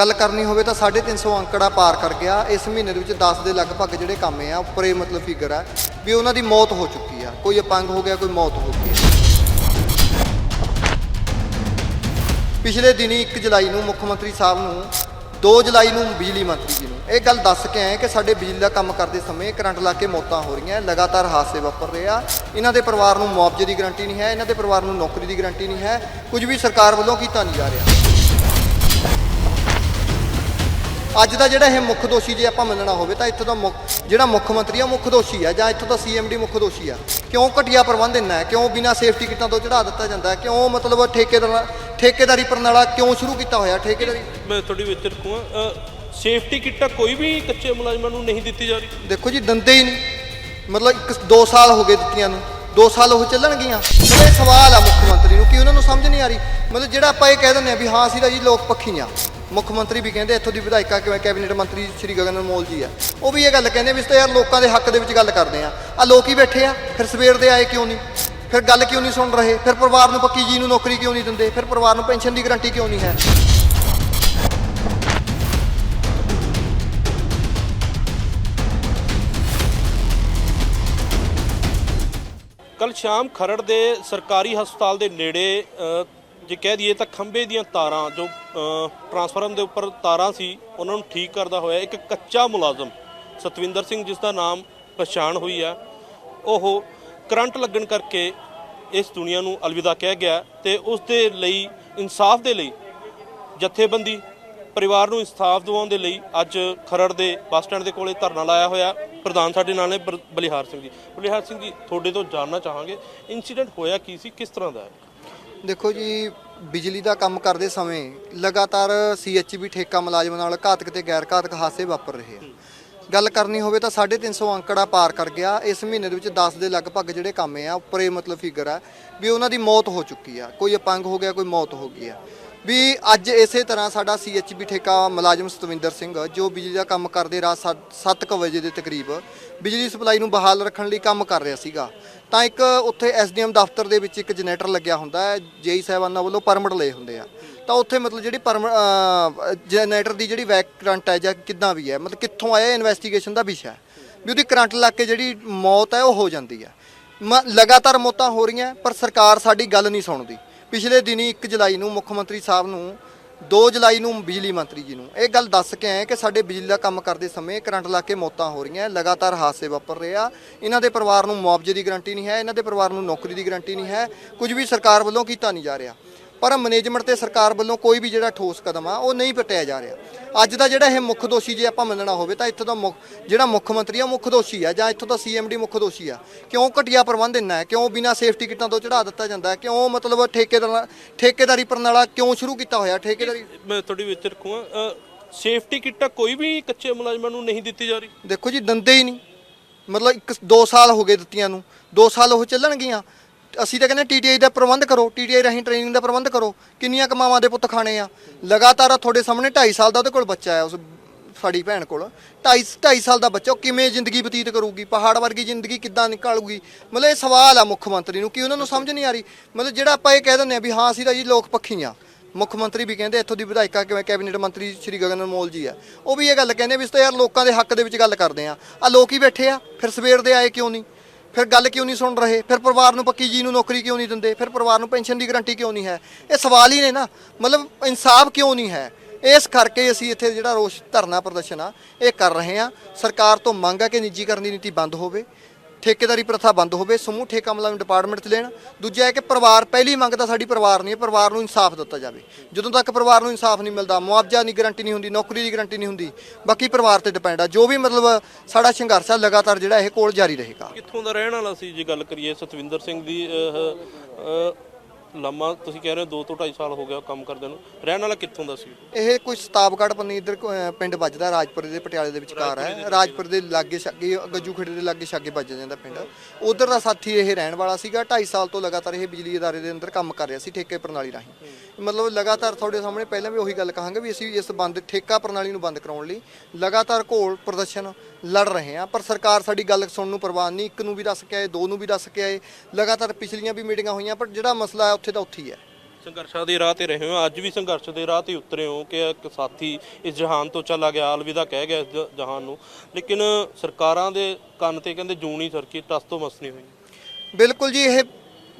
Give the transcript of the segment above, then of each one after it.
ਗੱਲ ਕਰਨੀ ਹੋਵੇ ਤਾਂ 350 ਅੰਕੜਾ ਪਾਰ ਕਰ ਗਿਆ। ਇਸ ਮਹੀਨੇ ਦੇ ਵਿੱਚ 10 ਦੇ ਲਗਭਗ ਜਿਹੜੇ ਕੰਮ ਆ ਉੱਪਰੇ ਮਤਲਬ ਫਿਗਰ ਆ ਵੀ ਉਹਨਾਂ ਦੀ ਮੌਤ ਹੋ ਚੁੱਕੀ ਆ। ਕੋਈ ਅਪੰਗ ਹੋ ਗਿਆ, ਕੋਈ ਮੌਤ ਹੋ ਗਈ ਪਿਛਲੇ ਦਿਨੀ 1 ਜੁਲਾਈ ਨੂੰ ਮੁੱਖ ਮੰਤਰੀ ਸਾਹਿਬ ਨੂੰ 2 ਜੁਲਾਈ ਨੂੰ ਬਿਜਲੀ ਮੰਤਰੀ ਜੀ ਨੂੰ। ਇਹ ਗੱਲ ਦੱਸ ਕੇ ਆਏ ਕਿ ਸਾਡੇ ਬਿਜਲੀ ਦਾ ਕੰਮ ਕਰਦੇ ਸਮੇਂ ਕਰੰਟ ਲਾ ਕੇ ਮੌਤਾਂ ਹੋ ਰਹੀਆਂ, ਲਗਾਤਾਰ ਹਾਦਸੇ ਵਾਪਰ ਰਹੇ ਆ। ਇਹਨਾਂ ਦੇ ਪਰਿਵਾਰ ਨੂੰ ਮੁਆਵਜ਼ੇ ਦੀ ਗਰੰਟੀ ਨਹੀਂ ਹੈ, ਇਹਨਾਂ ਦੇ ਪਰਿਵਾਰ ਨੂੰ ਨੌਕਰੀ ਦੀ ਗਰੰਟੀ ਨਹੀਂ ਹੈ। ਕੁਝ ਵੀ ਸਰਕਾਰ ਵੱਲੋਂ ਕੀਤਾ ਨਹੀਂ ਜਾ ਰਿਹਾ। ਅੱਜ ਦਾ ਜਿਹੜਾ ਇਹ ਮੁੱਖ ਦੋਸ਼ੀ ਜੇ ਆਪਾਂ ਮੰਨਣਾ ਹੋਵੇ ਤਾਂ ਇੱਥੋਂ ਦਾ ਮੁੱਖ ਜਿਹੜਾ ਮੁੱਖ ਮੰਤਰੀ ਆ ਮੁੱਖ ਦੋਸ਼ੀ ਆ ਜਾਂ ਇੱਥੋਂ ਦਾ ਸੀਐਮਡੀ ਮੁੱਖ ਦੋਸ਼ੀ ਆ। ਕਿਉਂ ਘਟੀਆ ਪ੍ਰਬੰਧ ਇੰਨਾ ਹੈ? ਕਿਉਂ ਬਿਨਾਂ ਸੇਫਟੀ ਕਿੱਟਾਂ ਤੋਂ ਚੜਾ ਦਿੱਤਾ ਜਾਂਦਾ ਕਿਉਂ ਮਤਲਬ ਠੇਕੇਦਾਰ ਠੇਕੇਦਾਰੀ ਪ੍ਰਣਾਲਾ ਕਿਉਂ ਸ਼ੁਰੂ ਕੀਤਾ ਹੋਇਆ? ਠੇਕੇਦਾਰੀ ਮੈਂ ਤੁਹਾਡੀ ਵਿੱਚ ਰੱਖੂਗਾ ਸੇਫਟੀ ਕਿੱਟਾਂ ਕੋਈ ਵੀ ਕੱਚੇ ਮੁਲਾਜ਼ਮਾਂ ਨੂੰ ਨਹੀਂ ਦਿੱਤੀ ਜਾ ਰਹੀ। ਦੇਖੋ ਜੀ ਦੰਦੇ ਹੀ ਨਹੀਂ। ਮਤਲਬ ਇੱਕ 2 ਸਾਲ ਹੋ ਗਏ ਦਿੱਤੀਆਂ ਨੂੰ। 2 ਸਾਲ ਉਹ ਚੱਲਣਗੀਆਂ। ਮਤਲਬ ਇਹ ਸਵਾਲ ਆ ਮੁੱਖ ਮੰਤਰੀ ਨੂੰ ਕਿ ਉਹਨਾਂ ਨੂੰ ਸਮਝ ਨਹੀਂ ਆ ਰਹੀ। ਮਤਲਬ ਜਿਹੜਾ ਆਪਾਂ ਇਹ ਕਹਿ ਦਿੰਦੇ ਆ ਵੀ ਹਾਂ ਅਸੀਂ ਤਾਂ ਜੀ ਲੋਕ ਪੱਖੀ ਆ। ਮੁੱਖ ਮੰਤਰੀ ਵੀ ਕਹਿੰਦੇ ਇੱਥੋਂ ਦੀ ਵਿਧਾਇਕਾ ਕਿਵੇਂ, ਕੈਬਨਿਟ ਮੰਤਰੀ ਸ਼੍ਰੀ ਗਗਨ ਅਨਮੋਲ ਜੀ ਆ। ਉਹ ਵੀ ਇਹ ਗੱਲ ਕਹਿੰਦੇ ਵੀ ਅਸੀਂ ਤਾਂ ਯਾਰ ਲੋਕਾਂ ਦੇ ਹੱਕ ਦੇ ਵਿੱਚ ਗੱਲ ਕਰਦੇ ਆ। ਆ ਲੋਕ ਹੀ ਬੈਠੇ ਆ, ਫਿਰ ਸਵੇਰ ਦੇ ਆਏ ਕਿਉਂ ਨਹੀਂ? ਫਿਰ ਗੱਲ ਕਿਉਂ ਨਹੀਂ ਸੁਣ ਰਹੇ? ਫਿਰ ਪਰਿਵਾਰ ਨੂੰ ਪੱਕੀ ਜੀ ਨੂੰ ਨੌਕਰੀ ਕਿਉਂ ਨਹੀਂ ਦਿੰਦੇ? ਫਿਰ ਪਰਿਵਾਰ ਨੂੰ ਪੈਨਸ਼ਨ ਦੀ ਗਾਰੰਟੀ ਕਿਉਂ ਨਹੀਂ ਹੈ? ਕੱਲ ਸ਼ਾਮ ਖਰੜ ਦੇ ਸਰਕਾਰੀ ਹਸਪਤਾਲ ਦੇ ਨੇੜੇ ਜੇ ਕਹਿ ਦਈਏ ਤਾਂ ਖੰਭੇ ਦੀਆਂ ਤਾਰਾਂ ਜੋ ਟਰਾਂਸਫਾਰਮ ਦੇ ਉੱਪਰ ਤਾਰਾਂ ਸੀ, ਉਹਨਾਂ ਨੂੰ ਠੀਕ ਕਰਦਾ ਹੋਇਆ ਇੱਕ ਕੱਚਾ ਮੁਲਾਜ਼ਮ, ਸਤਵਿੰਦਰ ਸਿੰਘ ਜਿਸ ਦਾ ਨਾਮ ਪਛਾਣ ਹੋਈ ਹੈ ਉਹ ਕਰੰਟ ਲੱਗਣ ਕਰਕੇ ਇਸ ਦੁਨੀਆ ਨੂੰ ਅਲਵਿਦਾ ਕਹਿ ਗਿਆ ਤੇ ਉਸ ਦੇ ਲਈ, ਇਨਸਾਫ ਦੇ ਲਈ, ਜਥੇਬੰਦੀ ਪਰਿਵਾਰ ਨੂੰ ਇਨਸਾਫ ਦਿਵਾਉਣ ਦੇ ਲਈ ਅੱਜ ਖਰੜ ਦੇ ਬੱਸ ਸਟੈਂਡ ਦੇ ਕੋਲੇ ਧਰਨਾ ਲਾਇਆ ਹੋਇਆ। ਪ੍ਰਧਾਨ ਸਾਡੇ ਨਾਲ ਨੇ ਬਰ- ਬਲਿਹਾਰ ਸਿੰਘ ਜੀ। ਬਲਿਹਾਰ ਸਿੰਘ ਜੀ, ਤੁਹਾਡੇ ਤੋਂ ਜਾਣਨਾ ਚਾਹਾਂਗੇ ਇਨਸੀਡੈਂਟ ਹੋਇਆ ਕੀ ਸੀ, ਕਿਸ ਤਰ੍ਹਾਂ ਦਾ ਹੈ? ਦੇਖੋ ਜੀ, ਬਿਜਲੀ ਦਾ ਕੰਮ ਕਰਦੇ ਸਮੇਂ ਲਗਾਤਾਰ ਸੀਐਚਬੀ ਠੇਕਾ ਮੁਲਾਜ਼ਮ ਨਾਲ ਘਾਤਕ ਤੇ ਗੈਰ ਘਾਤਕ ਹਾਦਸੇ ਵਾਪਰ ਰਹੇ ਆ। ਗੱਲ ਕਰਨੀ ਹੋਵੇ ਤਾਂ 350 ਅੰਕੜਾ ਪਾਰ ਕਰ ਗਿਆ। ਇਸ ਮਹੀਨੇ ਦੇ ਵਿੱਚ 10 ਦੇ ਲਗਭਗ ਜਿਹੜੇ ਕੰਮ ਆ, ਉੱਪਰੇ ਮਤਲਬ ਫਿਗਰ ਆ ਵੀ ਉਹਨਾਂ ਦੀ ਮੌਤ ਹੋ ਚੁੱਕੀ ਆ। ਕੋਈ ਅਪੰਗ ਹੋ ਗਿਆ, ਕੋਈ ਮੌਤ ਹੋ ਗਈ ਆ। ਵੀ ਅੱਜ ਇਸੇ ਤਰ੍ਹਾਂ ਸਾਡਾ ਸੀਐਚਬੀ ਠੇਕਾ ਮੁਲਾਜ਼ਮ ਸਤਵਿੰਦਰ ਸਿੰਘ, ਜੋ ਬਿਜਲੀ ਦਾ ਕੰਮ ਕਰਦੇ ਰਾਤ 7:00 ਵਜੇ ਦੇ ਤਕਰੀਬ ਬਿਜਲੀ ਸਪਲਾਈ ਨੂੰ ਬਹਾਲ ਰੱਖਣ ਲਈ ਕੰਮ ਕਰ ਰਿਹਾ ਸੀਗਾ। ਤਾਂ ਇੱਕ ਉੱਥੇ ਐਸਡੀਐਮ ਦਫ਼ਤਰ ਦੇ ਵਿੱਚ ਇੱਕ ਜਨਰੇਟਰ ਲੱਗਿਆ ਹੁੰਦਾ ਹੈ, ਜੇਈ ਸਾਹਿਬਾਨਾਂ ਵੱਲੋਂ ਪਰਮਿਟ ਲਏ ਹੁੰਦੇ ਆ। ਤਾਂ ਉੱਥੇ ਮਤਲਬ ਜਿਹੜੀ ਪਰਮ ਜਨਰੇਟਰ ਦੀ ਜਿਹੜੀ ਵੈਕ ਕਰੰਟ ਹੈ ਜਾਂ ਕਿੱਦਾਂ ਵੀ ਹੈ, ਮਤਲਬ ਕਿੱਥੋਂ ਆਇਆ ਇਨਵੈਸਟੀਗੇਸ਼ਨ ਦਾ ਵਿਸ਼ਾ ਵੀ ਉਹਦੀ ਕਰੰਟ ਲੱਗ ਕੇ ਜਿਹੜੀ ਮੌਤ ਹੈ ਉਹ ਹੋ ਜਾਂਦੀ ਹੈ। ਮ- ਲਗਾਤਾਰ ਮੌਤਾਂ ਹੋ ਰਹੀਆਂ, ਪਰ ਸਰਕਾਰ ਸਾਡੀ ਗੱਲ ਨਹੀਂ ਸੁਣਦੀ। ਪਿਛਲੇ ਦਿਨੀ 1 ਜੁਲਾਈ ਨੂੰ ਮੁੱਖ ਮੰਤਰੀ ਸਾਹਿਬ ਨੂੰ 2 ਜੁਲਾਈ ਨੂੰ ਬਿਜਲੀ ਮੰਤਰੀ ਜੀ ਨੂੰ। ਇਹ ਗੱਲ ਦੱਸ ਕੇ ਆਏ ਕਿ ਸਾਡੇ ਬਿਜਲੀ ਦਾ ਕੰਮ ਕਰਦੇ ਸਮੇਂ ਕਰੰਟ ਲਾ ਕੇ ਮੌਤਾਂ ਹੋ ਰਹੀਆਂ, ਲਗਾਤਾਰ ਹਾਦਸੇ ਵਾਪਰ ਰਹੇ ਆ। ਇਹਨਾਂ ਦੇ ਪਰਿਵਾਰ ਨੂੰ ਮੁਆਵਜ਼ੇ ਦੀ ਗਾਰੰਟੀ ਨਹੀਂ ਹੈ, ਇਹਨਾਂ ਦੇ ਪਰਿਵਾਰ ਨੂੰ ਨੌਕਰੀ ਦੀ ਗਾਰੰਟੀ ਨਹੀਂ ਹੈ। ਕੁਝ ਵੀ ਸਰਕਾਰ ਵੱਲੋਂ ਕੀਤਾ ਨਹੀਂ ਜਾ ਰਿਹਾ। ਪਰ ਮੈਨੇਜਮੈਂਟ ਤੇ ਸਰਕਾਰ ਵੱਲੋਂ ਕੋਈ ਵੀ ਜਿਹੜਾ ਠੋਸ ਕਦਮ ਆ ਉਹ ਨਹੀਂ ਪਟਿਆ ਜਾ ਰਿਹਾ। ਅੱਜ ਦਾ ਜਿਹੜਾ ਇਹ ਮੁੱਖ ਦੋਸ਼ੀ ਜੇ ਆਪਾਂ ਮੰਨਣਾ ਹੋਵੇ ਤਾਂ ਇੱਥੋਂ ਦਾ ਮੁੱਖ ਜਿਹੜਾ ਮੁੱਖ ਮੰਤਰੀ ਆ ਮੁੱਖ ਦੋਸ਼ੀ ਆ ਜਾਂ ਇੱਥੋਂ ਦਾ ਸੀਐਮਡੀ ਮੁੱਖ ਦੋਸ਼ੀ ਆ। ਕਿਉਂ ਘਟੀਆ ਪ੍ਰਬੰਧ ਇੰਨਾ ਹੈ? ਕਿਉਂ ਬਿਨਾਂ ਸੇਫਟੀ ਕਿੱਟਾਂ ਤੋਂ ਚੜਾ ਦਿੱਤਾ ਜਾਂਦਾ ਹੈ? ਕਿਉਂ ਮਤਲਬ ਠੇਕੇਦਾਰ ਠੇਕੇਦਾਰੀ ਪ੍ਰਣਾਲਾ ਕਿਉਂ ਸ਼ੁਰੂ ਕੀਤਾ ਹੋਇਆ? ਠੇਕੇਦਾਰੀ ਮੈਂ ਤੁਹਾਡੀ ਵਿੱਚ ਰੱਖੂਗਾ ਸੇਫਟੀ ਕਿੱਟਾਂ ਕੋਈ ਵੀ ਕੱਚੇ ਮੁਲਾਜ਼ਮਾਂ ਨੂੰ ਨਹੀਂ ਦਿੱਤੀ ਜਾ ਰਹੀ। ਦੇਖੋ ਜੀ ਦੰਦੇ ਹੀ ਨਹੀਂ। ਮਤਲਬ ਇੱਕ 2 ਸਾਲ ਹੋ ਗਏ ਦਿੱਤੀਆਂ ਨੂੰ। 2 ਸਾਲ ਉਹ ਚੱਲਣਗੀਆਂ। ਅਸੀਂ ਤਾਂ ਕਹਿੰਦੇ ਟੀਟੀਆਈ ਦਾ ਪ੍ਰਬੰਧ ਕਰੋ ਟੀਟੀਆਈ ਰਾਹੀਂ ਟ੍ਰੇਨਿੰਗ ਦਾ ਪ੍ਰਬੰਧ ਕਰੋ, ਕਿੰਨੀਆਂ ਕਮਾਵਾਂ ਦੇ ਪੁੱਤ ਖਾਣੇ ਆ? ਲਗਾਤਾਰ ਤੁਹਾਡੇ ਸਾਹਮਣੇ 2.5 ਸਾਲ ਦਾ ਉਹਦੇ ਕੋਲ ਬੱਚਾ ਆ, ਉਸ ਸਾਡੀ ਭੈਣ ਕੋਲ। 2.5 2.5 ਸਾਲ ਦਾ ਬੱਚਾ, ਉਹ ਕਿਵੇਂ ਜ਼ਿੰਦਗੀ ਬਤੀਤ ਕਰੂਗੀ? ਪਹਾੜ ਵਰਗੀ ਜ਼ਿੰਦਗੀ ਕਿੱਦਾਂ ਨਿਕਾਲੂਗੀ? ਮਤਲਬ ਇਹ ਸਵਾਲ ਆ ਮੁੱਖ ਮੰਤਰੀ ਨੂੰ, ਕਿ ਉਹਨਾਂ ਨੂੰ ਸਮਝ ਨਹੀਂ ਆ ਰਹੀ? ਮਤਲਬ ਜਿਹੜਾ ਆਪਾਂ ਇਹ ਕਹਿ ਦਿੰਦੇ ਆ ਵੀ ਹਾਂ, ਅਸੀਂ ਤਾਂ ਜੀ ਲੋਕ ਪੱਖੀ ਆ। ਮੁੱਖ ਮੰਤਰੀ ਵੀ ਕਹਿੰਦੇ, ਇੱਥੋਂ ਦੀ ਵਿਧਾਇਕਾ ਕਿਵੇਂ, ਕੈਬਨਿਟ ਮੰਤਰੀ ਸ਼੍ਰੀ ਗਗਨ ਮੋਲ ਜੀ ਆ। ਉਹ ਵੀ ਇਹ ਗੱਲ ਕਹਿੰਦੇ ਵੀ ਅਸੀਂ ਤਾਂ ਯਾਰ ਲੋਕਾਂ ਦੇ ਹੱਕ ਦੇ ਵਿੱਚ ਗੱਲ ਕਰਦੇ ਆ। ਆ ਲੋਕ ਹੀ ਬੈਠੇ ਆ, ਫਿਰ ਸਵੇਰ ਦੇ ਆਏ ਕਿਉਂ ਨਹੀਂ? ਫਿਰ ਗੱਲ ਕਿਉਂ ਨਹੀਂ ਸੁਣ ਰਹੇ? ਫਿਰ ਪਰਿਵਾਰ ਨੂੰ ਪੱਕੀ ਜੀ ਨੂੰ ਨੌਕਰੀ ਕਿਉਂ ਨਹੀਂ ਦਿੰਦੇ? ਫਿਰ ਪਰਿਵਾਰ ਨੂੰ ਪੈਨਸ਼ਨ ਦੀ ਗਾਰੰਟੀ ਕਿਉਂ ਨਹੀਂ ਹੈ? ਇਹ ਸਵਾਲ ਹੀ ਨੇ ਨਾ। ਮਤਲਬ ਇਨਸਾਫ ਕਿਉਂ ਨਹੀਂ ਹੈ? ਇਸ ਕਰਕੇ ਅਸੀਂ ਇੱਥੇ ਜਿਹੜਾ ਰੋਸ ਧਰਨਾ ਪ੍ਰਦਰਸ਼ਨ ਆ, ਇਹ ਕਰ ਰਹੇ ਆ ਸਰਕਾਰ ਤੋਂ ਮੰਗ ਆ ਕਿ ਨਿੱਜੀਕਰਨ ਦੀ ਨੀਤੀ ਬੰਦ ਹੋਵੇ। ਠੇਕੇਦਾਰੀ ਪ੍ਰਥਾ ਬੰਦ ਹੋਵੇ ਸਮੂਹ ਠੇਕਾ ਮੁਲਾਜ਼ਮ ਡਿਪਾਰਟਮੈਂਟ 'ਚ ਲੈਣ। ਦੂਜਾ ਹੈ ਕਿ ਪਰਿਵਾਰ ਪਹਿਲੀ ਮੰਗ ਤਾਂ ਸਾਡੀ ਪਰਿਵਾਰ ਨਹੀਂ ਹੈ ਪਰਿਵਾਰ ਨੂੰ ਇਨਸਾਫ ਦਿੱਤਾ ਜਾਵੇ। ਜਦੋਂ ਤੱਕ ਪਰਿਵਾਰ ਨੂੰ ਇਨਸਾਫ ਨਹੀਂ ਮਿਲਦਾ ਮੁਆਵਜ਼ਾ ਦੀ ਗਾਰੰਟੀ ਨਹੀਂ ਹੁੰਦੀ ਨੌਕਰੀ ਦੀ ਗਾਰੰਟੀ ਨਹੀਂ ਹੁੰਦੀ ਬਾਕੀ ਪਰਿਵਾਰ ਤੇ ਡਿਪੈਂਡ ਆ। ਜੋ ਵੀ ਮਤਲਬ ਸਾਡਾ ਸੰਘਰਸ਼ ਆ ਲਗਾਤਾਰ ਜਿਹੜਾ ਇਹ ਕੋਲ ਜਾਰੀ ਰਹੇਗਾ। ਕਿੱਥੋਂ ਦਾ ਰਹਿਣ ਵਾਲਾ ਸੀ ਜੇ ਗੱਲ ਕਰੀਏ ਸਤਵਿੰਦਰ ਸਿੰਘ ਦੀ ਅਹ, ਅਹ, ਲੰਮਾ ਤੁਸੀਂ ਕਹਿ ਰਹੇ ਹੋ 2 ਤੋਂ 2.5 ਸਾਲ ਹੋ ਗਿਆ ਕੰਮ ਕਰਦੇ ਨੂੰ। ਰਹਿਣ ਵਾਲਾ ਕਿੱਥੋਂ ਦਾ ਸੀ? ਇਹ ਕੋਈ ਸਤਾਬਗੜ ਪੰਨੀ ਇਧਰ ਪਿੰਡ ਵੱਜਦਾ ਰਾਜਪੁਰ ਦੇ ਪਟਿਆਲੇ ਦੇ ਵਿਚਕਾਰ ਹੈ। ਰਾਜਪੁਰ ਦੇ ਲਾਗੇ ਛਾਗੇ ਗੱਜੂ ਖੇੜੇ ਦੇ ਲਾਗੇ ਛਾਗੇ ਵੱਜ ਜਾਂਦਾ ਪਿੰਡ। ਉਧਰ ਦਾ ਸਾਥੀ ਇਹ ਰਹਿਣ ਵਾਲਾ ਸੀਗਾ 2.5 ਸਾਲ ਤੋਂ ਲਗਾਤਾਰ ਇਹ ਬਿਜਲੀ ਅਦਾਰੇ ਦੇ ਅੰਦਰ ਕੰਮ ਕਰ ਰਿਹਾ ਸੀ ਠੇਕੇ ਪ੍ਰਣਾਲੀ ਰਾਹੀਂ। ਮਤਲਬ ਲਗਾਤਾਰ ਤੁਹਾਡੇ ਸਾਹਮਣੇ ਪਹਿਲਾਂ ਵੀ ਉਹੀ ਗੱਲ ਕਹਾਂਗੇ ਵੀ ਅਸੀਂ ਇਸ ਬੰਦ ਠੇਕਾ ਪ੍ਰਣਾਲੀ ਨੂੰ ਬੰਦ ਕਰਾਉਣ ਲਈ ਲਗਾਤਾਰ ਘੋਲ ਪ੍ਰਦਰਸ਼ਨ ਲੜ ਰਹੇ ਹਾਂ। ਪਰ ਸਰਕਾਰ ਸਾਡੀ ਗੱਲ ਸੁਣਨ ਨੂੰ ਪ੍ਰਵਾਨ ਨਹੀਂ ਇੱਕ ਨੂੰ ਵੀ ਦੱਸ ਕੇ ਆਏ ਦੋ ਨੂੰ ਵੀ ਦੱਸ ਕੇ ਆਏ। ਲਗਾਤਾਰ ਪਿਛਲੀਆਂ ਵੀ ਮੀਟਿੰਗਾਂ ਹੋਈਆਂ ਪਰ ਜਿਹੜਾ ਮਸਲਾ ਹੈ ਉੱਥੇ ਦਾ ਉੱਥੇ ਹੀ ਹੈ। ਸੰਘਰਸ਼ਾਂ ਦੇ ਰਾਹ ਤੇ ਰਹੇ ਹੋ। ਅੱਜ ਵੀ ਸੰਘਰਸ਼ ਦੇ ਰਾਹ ਤੇ ਉਤਰੇ ਹੋ ਕਿ ਇੱਕ ਸਾਥੀ ਇਸ ਜਹਾਨ ਤੋਂ ਚਲਾ ਗਿਆ ਅਲਵਿਦਾ ਕਹਿ ਗਿਆ ਇਸ ਜ- ਜਹਾਨ ਨੂੰ। ਲੇਕਿਨ ਸਰਕਾਰਾਂ ਦੇ ਕੰਨ ਤੇ ਕਹਿੰਦੇ ਜੂਣੀ ਸਰਕੀ ਟਸ ਤੋਂ ਮਸ ਨਹੀਂ ਹੋਈ। ਬਿਲਕੁਲ ਜੀ ਇਹ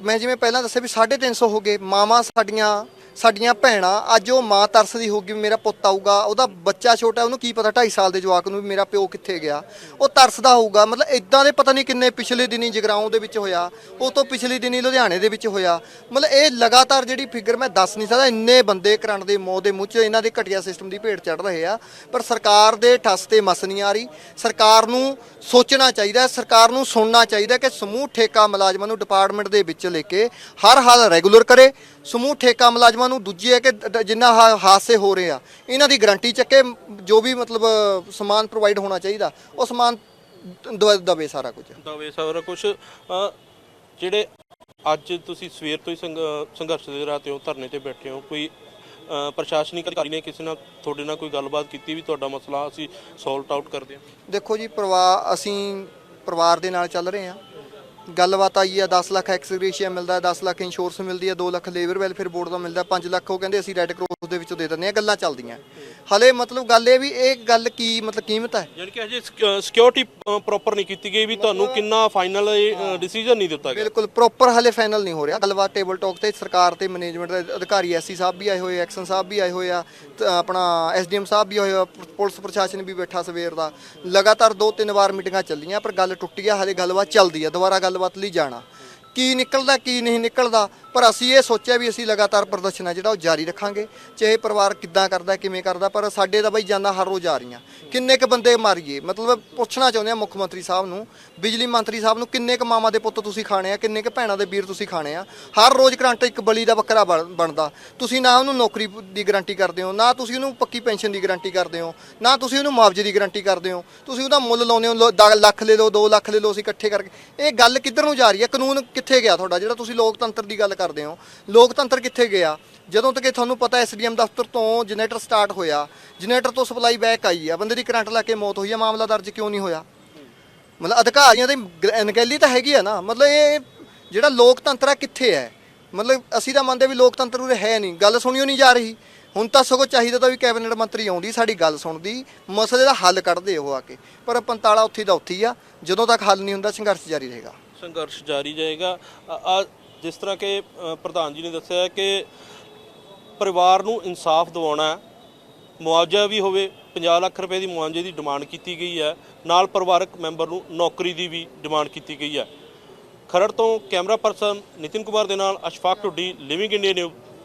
ਮੈਂ ਜਿਵੇਂ ਪਹਿਲਾਂ ਦੱਸਿਆ ਵੀ 350 ਹੋ ਗਏ। ਮਾਵਾਂ ਸਾਡੀਆਂ ਸਾਡੀਆਂ ਭੈਣਾਂ, ਅੱਜ ਉਹ ਮਾਂ ਤਰਸਦੀ ਹੋਊਗੀ ਵੀ ਮੇਰਾ ਪੁੱਤ ਆਊਗਾ, ਉਹਦਾ ਬੱਚਾ ਛੋਟਾ ਉਹਨੂੰ ਕੀ ਪਤਾ 2.5 ਸਾਲ ਦੇ ਜਵਾਕ ਨੂੰ ਵੀ ਮੇਰਾ ਪਿਓ ਕਿੱਥੇ ਗਿਆ। ਉਹ ਤਰਸਦਾ ਹੋਊਗਾ, ਮਤਲਬ ਇਦਾਂ ਦੇ ਪਤਾ ਨਹੀਂ ਕਿੰਨੇ ਪਿਛਲੇ ਦਿਨੀ ਜਗਰਾਉਂ ਦੇ ਵਿੱਚ ਹੋਇਆ, ਉਹ ਤੋਂ ਪਿਛਲੇ ਦਿਨੀ ਲੁਧਿਆਣੇ ਦੇ ਵਿੱਚ ਹੋਇਆ। ਮਤਲਬ ਇਹ ਲਗਾਤਾਰ ਜਿਹੜੀ ਫਿਗਰ ਮੈਂ ਦੱਸ ਨਹੀਂ ਸਕਦਾ, ਇੰਨੇ ਬੰਦੇ ਕਰੰਟ ਦੇ ਮੌਤ ਦੇ ਮੂੰਹ 'ਚ ਇਹਨਾਂ ਦੇ ਘਟੀਆ ਸਿਸਟਮ ਦੀ ਭੇਟ ਚੜ ਰਹੇ ਆ, ਪਰ ਸਰਕਾਰ ਦੇ ਠੱਸ ਤੇ ਮਸ ਨਹੀਂ ਆ ਰਹੀ। ਸਰਕਾਰ ਨੂੰ ਸੋਚਣਾ ਚਾਹੀਦਾ, ਸਰਕਾਰ ਨੂੰ ਸੁਣਨਾ ਚਾਹੀਦਾ ਕਿ ਸਮੂਹ ਠੇਕਾ ਮੁਲਾਜ਼ਮਾਂ ਨੂੰ ਡਿਪਾਰਟਮੈਂਟ ਦੇ ਵਿੱਚ ਲੈ ਕੇ ਹਰ ਹਾਲ ਰੈਗੂਲਰ ਕਰੇ ਸਮੂਹ ਠੇਕਾ ਮੁਲਾਜ਼ਮਾਂ ਨੂੰ ਦੂਜੀ ਹੈ ਕਿ ਜਿੰਨਾ ਹਾ- ਹਾਦਸੇ ਹੋ ਰਹੇ ਆ। ਇਹਨਾਂ ਦੀ ਗਾਰੰਟੀ ਚੱਕੇ ਜੋ ਵੀ ਮਤਲਬ ਸਮਾਨ ਪ੍ਰੋਵਾਈਡ ਹੋਣਾ ਚਾਹੀਦਾ ਉਹ ਸਮਾਨ ਦ- ਦਵੇ ਸਾਰਾ ਕੁਝ। ਦਵੇ ਸਾਰਾ ਕੁਝ ਜਿਹੜੇ ਅੱਜ ਤੁਸੀਂ ਸਵੇਰ ਤੋਂ ਹੀ ਸੰਘ- ਸੰਘਰਸ਼ ਦੇ ਰਾਹ ਤੇ ਹੋ ਧਰਨੇ ਤੇ ਬੈਠੇ ਹੋ ਕੋਈ ਅ, ਪ੍ਰਸ਼ਾਸਨਿਕ ਅਧਿਕਾਰੀ ਨੇ ਕਿਸੇ ਨਾਲ ਤੁਹਾਡੇ ਨਾਲ ਕੋਈ ਗੱਲਬਾਤ ਕੀਤੀ ਵੀ ਤੁਹਾਡਾ ਮਸਲਾ ਅਸੀਂ ਸੋਲਟ ਆਊਟ ਕਰਦੇ ਹਾਂ? ਦੇਖੋ ਜੀ ਪਰਿਵਾਰ ਅਸੀਂ ਪਰਿਵਾਰ ਦੇ ਨਾਲ ਚੱਲ ਰਹੇ ਹਾਂ। ਗੱਲਬਾਤ ਆਈ ਆ 10 ਲੱਖ ਐਕਸਗ੍ਰੇਸ਼ੀਆ ਮਿਲਦਾ ਹੈ 10 ਲੱਖ ਇੰਸ਼ੋਰੈਂਸ ਮਿਲਦੀ ਹੈ 2 ਲੱਖ ਲੇਬਰ ਵੈਲਫੇਅਰ ਬੋਰਡ ਦਾ ਮਿਲਦਾ 5 ਲੱਖ ਉਹ ਕਹਿੰਦੇ ਅਸੀਂ ਰੈੱਡ ਕਰਾਸ ਦੇ ਵਿੱਚੋਂ ਦੇ ਦਿੰਦੇ ਹਾਂ ਗੱਲਾਂ ਚੱਲਦੀਆਂ। ਹਲੇ ਮਤਲਬ ਗੱਲ ਇਹ ਵੀ ਇਹ ਗੱਲ ਕੀ ਮਤਲਬ ਕੀਮਤ ਹੈ? ਯਾਨੀ ਕਿ ਅਜੇ ਸਿਕਿਉਰਿਟੀ ਪ੍ਰੋਪਰ ਨਹੀਂ ਕੀਤੀ ਗਈ ਵੀ ਤੁਹਾਨੂੰ ਕਿੰਨਾ ਫਾਈਨਲ ਡਿਸੀਜਨ ਨਹੀਂ ਦਿੱਤਾ ਗਿਆ। ਬਿਲਕੁਲ ਪ੍ਰੋਪਰ ਹਲੇ ਫਾਈਨਲ ਨਹੀਂ ਹੋ ਰਿਹਾ। ਗੱਲਬਾਤ ਟੇਬਲ ਟਾਕ ਤੇ ਸਰਕਾਰ ਤੇ ਮੈਨੇਜਮੈਂਟ ਦੇ ਅਧਿਕਾਰੀ ਐਸਸੀ ਸਾਹਿਬ ਵੀ ਆਏ ਹੋਏ ਐਕਸ਼ਨ ਸਾਹਿਬ ਵੀ ਆਏ ਹੋਏ ਆ ਆਪਣਾ ਐਸਡੀਐਮ ਸਾਹਿਬ ਵੀ ਆਏ ਹੋਏ ਆ ਪੁਲਿਸ ਪ੍ਰਸ਼ਾਸਨ ਵੀ ਬੈਠਾ ਸਵੇਰ ਦਾ। ਲਗਾਤਾਰ ਦੋ ਤਿੰਨ ਵਾਰ ਮੀਟਿੰਗਾਂ ਚੱਲੀਆਂ ਪਰ ਗੱਲ ਟੁੱਟੀ ਆ ਹਲੇ ਗੱਲਬਾਤ ਚੱਲਦੀ ਆ ਦੁਬਾਰਾ ਗੱਲਬਾਤ ਲਈ ਜਾਣਾ। ਕੀ ਨਿਕਲਦਾ, ਕੀ ਨਹੀਂ ਨਿਕਲਦਾ, ਪਰ ਅਸੀਂ ਇਹ ਸੋਚਿਆ ਵੀ ਅਸੀਂ ਲਗਾਤਾਰ ਪ੍ਰਦਰਸ਼ਨ ਹੈ ਜਿਹੜਾ ਉਹ ਜਾਰੀ ਰੱਖਾਂਗੇ। ਚਾਹੇ ਪਰਿਵਾਰ ਕਿੱਦਾਂ ਕਰਦਾ, ਕਿਵੇਂ ਕਰਦਾ, ਪਰ ਸਾਡੇ ਤਾਂ ਬਈ ਜਾਨਾਂ ਹਰ ਰੋਜ਼ ਆ ਰਹੀਆਂ। ਕਿੰਨੇ ਕ ਬੰਦੇ ਮਾਰੀਏ? ਮਤਲਬ ਪੁੱਛਣਾ ਚਾਹੁੰਦੇ ਆ ਮੁੱਖ ਮੰਤਰੀ ਸਾਹਿਬ ਨੂੰ, ਬਿਜਲੀ ਮੰਤਰੀ ਸਾਹਿਬ ਨੂੰ ਕਿੰਨੇ ਕ ਮਾਮਾ ਦੇ ਪੁੱਤ ਤੁਸੀਂ ਖਾਣੇ ਆ, ਕਿੰਨੇ ਕ ਭੈਣਾਂ ਦੇ ਵੀਰ ਤੁਸੀਂ ਖਾਣੇ ਆ? ਹਰ ਰੋਜ਼ ਕਰੰਟ ਇੱਕ ਬਲੀ ਦਾ ਬੱਕਰਾ ਬਣ- ਬਣਦਾ। ਤੁਸੀਂ ਨਾ ਉਹਨੂੰ ਨੌਕਰੀ ਦੀ ਗਾਰੰਟੀ ਕਰਦੇ ਹੋ, ਨਾ ਤੁਸੀਂ ਉਹਨੂੰ ਪੱਕੀ ਪੈਨਸ਼ਨ ਦੀ ਗਾਰੰਟੀ ਕਰਦੇ ਹੋ, ਨਾ ਤੁਸੀਂ ਉਹਨੂੰ ਮੁਆਵਜ਼ੇ ਦੀ ਗਾਰੰਟੀ ਕਰਦੇ ਹੋ। ਤੁਸੀਂ ਉਹਦਾ ਮੁੱਲ ਲਾਉਂਦੇ ਹੋ ਲੱਖ ਲੈ ਲਓ 2 ਲੱਖ ਲੈ ਲਓ ਅਸੀਂ ਇਕੱਠੇ ਕਰਕੇ। ਇਹ ਗੱਲ ਕਿੱਧਰ ਨੂੰ ਜਾ ਰਹੀ ਹੈ? ਕਾਨੂੰਨ ਕਿੱਥੇ ਗਿਆ ਤੁਹਾਡਾ? ਜਿਹੜਾ ਤੁਸੀਂ ਲੋਕਤੰਤਰ ਦੀ ਗੱਲ ਕਰਦੇ ਹੋ। ਲੋਕਤੰਤਰ ਕਿੱਥੇ ਗਿਆ? ਜਦੋਂ ਤੱਕ ਇਹ ਤੁਹਾਨੂੰ ਪਤਾ ਐਸਡੀਐਮ ਦਫ਼ਤਰ ਤੋਂ ਜਨਰੇਟਰ ਸਟਾਰਟ ਹੋਇਆ। ਜਨਰੇਟਰ ਤੋਂ ਸਪਲਾਈ ਬੈਕ ਆਈ ਆ। ਬੰਦੇ ਦੀ ਕਰੰਟ ਲਾ ਕੇ ਮੌਤ ਹੋਈ ਆ। ਮਾਮਲਾ ਦਰਜ ਕਿਉਂ ਨਹੀਂ ਹੋਇਆ? ਮਤਲਬ ਅਧਿਕਾਰੀਆਂ ਦੀ ਗ- ਅਣਗਹਿਲੀ ਤਾਂ ਹੈਗੀ ਆ ਨਾ। ਮਤਲਬ ਇਹ ਜਿਹੜਾ ਲੋਕਤੰਤਰ ਆ, ਕਿੱਥੇ ਹੈ? ਮਤਲਬ ਅਸੀਂ ਤਾਂ ਮੰਨਦੇ ਵੀ ਲੋਕਤੰਤਰ ਉਰੇ ਹੈ ਨਹੀਂ। ਗੱਲ ਸੁਣੀਓ ਨਹੀਂ ਜਾ ਰਹੀ। ਹੁਣ ਤਾਂ ਸਗੋਂ ਚਾਹੀਦਾ ਤਾਂ ਵੀ ਕੈਬਨਿਟ ਮੰਤਰੀ ਆਉਂਦੀ, ਸਾਡੀ ਗੱਲ ਸੁਣਦੀ। ਮਸਲੇ ਦਾ ਹੱਲ ਕੱਢਦੇ ਉਹ ਆ ਕੇ। ਪਰ ਪੰਤਾਲਾ ਉੱਥੇ ਦਾ ਉੱਥੇ ਆ। ਜਦੋਂ ਤੱਕ ਹੱਲ ਨਹੀਂ ਹੁੰਦਾ, ਸੰਘਰਸ਼ ਜਾਰੀ ਰਹੇਗਾ। ਸੰਘਰਸ਼ ਜਾਰੀ ਰਹੇਗਾ। ਆ- ਜਿਸ ਤਰ੍ਹਾਂ ਕਿ ਪ੍ਰਧਾਨ ਜੀ ਨੇ ਦੱਸਿਆ ਕਿ ਪਰਿਵਾਰ ਨੂੰ ਇਨਸਾਫ ਦਿਵਾਉਣਾ ਮੁਆਵਜ਼ਾ ਵੀ ਹੋਵੇ 50 ਲੱਖ ਰੁਪਏ ਦੀ ਮੁਆਵਜ਼ੇ ਦੀ ਡਿਮਾਂਡ ਕੀਤੀ ਗਈ ਹੈ। ਨਾਲ ਪਰਿਵਾਰਕ ਮੈਂਬਰ ਨੂੰ ਨੌਕਰੀ ਦੀ ਵੀ ਡਿਮਾਂਡ ਕੀਤੀ ਗਈ ਹੈ। ਖਰੜ ਤੋਂ ਕੈਮਰਾ ਪਰਸਨ ਨਿਤਿਨ ਕੁਮਾਰ ਦੇ ਨਾਲ Ashfaq Tuddi living India news